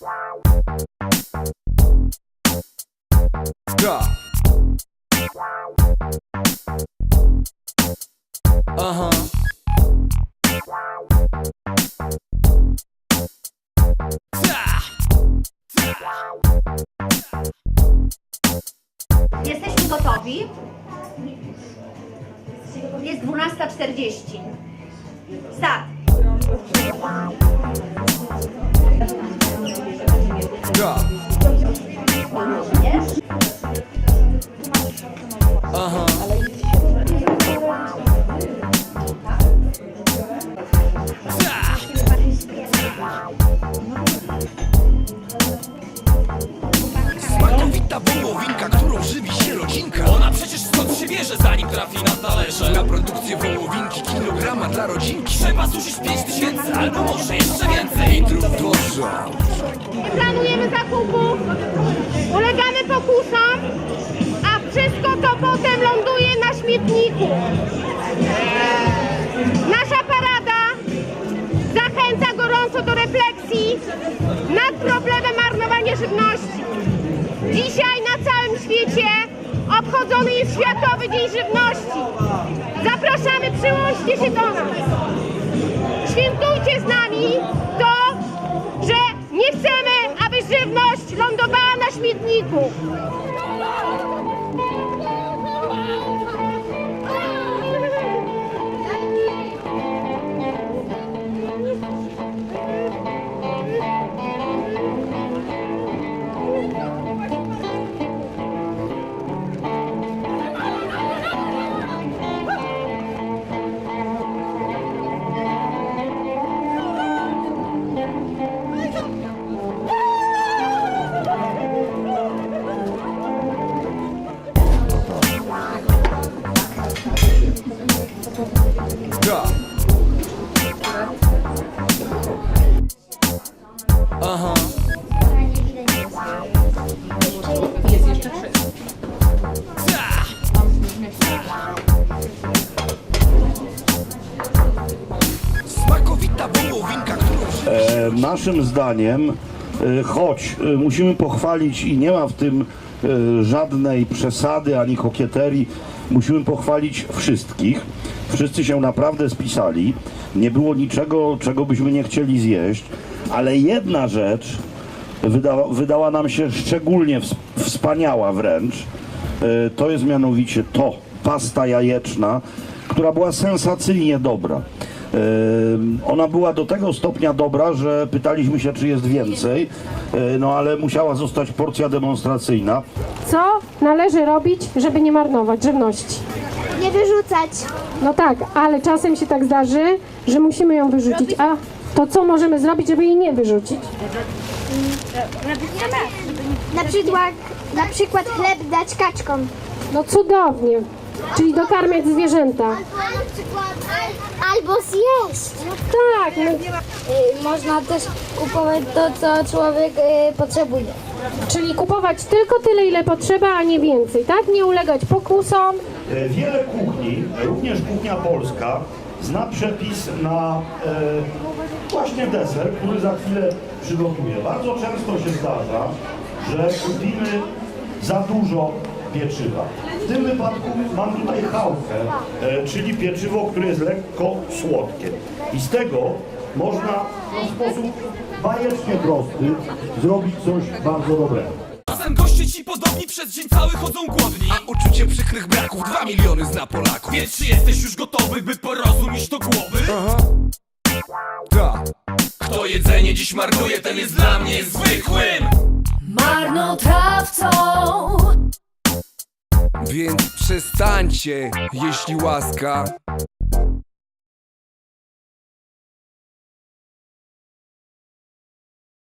Ja. Aha. Ta. Jesteśmy gotowi. Jest 12.40. Start. Wiesz? Aha. Wołowinka, którą żywi się rodzinka Ona przecież stąd się bierze zanim trafi na talerze Na produkcję wołowinki kilograma dla rodzinki Trzeba zużyć 5 tysięcy albo może jeszcze więcej Litrów Nie planujemy zakupów, ulegamy pokusom, a wszystko to potem ląduje na śmietniku. Nasza parada zachęca gorąco do refleksji nad problemem marnowania żywności. Dzisiaj na całym świecie obchodzony jest Światowy Dzień Żywności. Zapraszamy, przyłączcie się do nas. Świętujcie z nami to, że nie chcemy, aby żywność lądowała na śmietniku. Naszym zdaniem, e, choć e, musimy pochwalić i nie ma w tym e, żadnej przesady ani kokieterii, musimy pochwalić wszystkich. Wszyscy się naprawdę spisali. Nie było niczego, czego byśmy nie chcieli zjeść, ale jedna rzecz wydała, wydała nam się szczególnie ws- wspaniała wręcz. E, To jest mianowicie to, pasta jajeczna, która była sensacyjnie dobra. Ona była do tego stopnia dobra, że pytaliśmy się, czy jest więcej, e, no ale musiała zostać porcja demonstracyjna. Co należy robić, żeby nie marnować żywności? Nie wyrzucać. No tak, ale czasem się tak zdarzy, że musimy ją wyrzucić. A to co możemy zrobić, żeby jej nie wyrzucić? Na przykład, na przykład chleb dać kaczkom. No cudownie. Czyli dokarmiać zwierzęta. Albo zjeść. Tak, no, Y, Można też kupować to, co człowiek y, potrzebuje. czyli kupować tylko tyle, ile potrzeba, a nie więcej, tak? Nie ulegać pokusom. E, Wiele kuchni, również kuchnia polska, zna przepis na e, właśnie deser, który za chwilę przygotuję. Bardzo często się zdarza, że kupimy za dużo pieczywa. W tym wypadku mam tutaj chałkę, e, czyli pieczywo, które jest lekko słodkie. I z tego można w sposób bajecznie prosty zrobić coś bardzo dobrego. Czasem goście ci podobni przez dzień cały chodzą głodni A uczucie przykrych braków dwa miliony zna Polaków Więc czy jesteś już gotowy, by porozumieć do głowy? Ta. Kto jedzenie dziś marnuje, ten jest dla mnie zwykłym marnotrawcą. Więc przestańcie, jeśli łaska.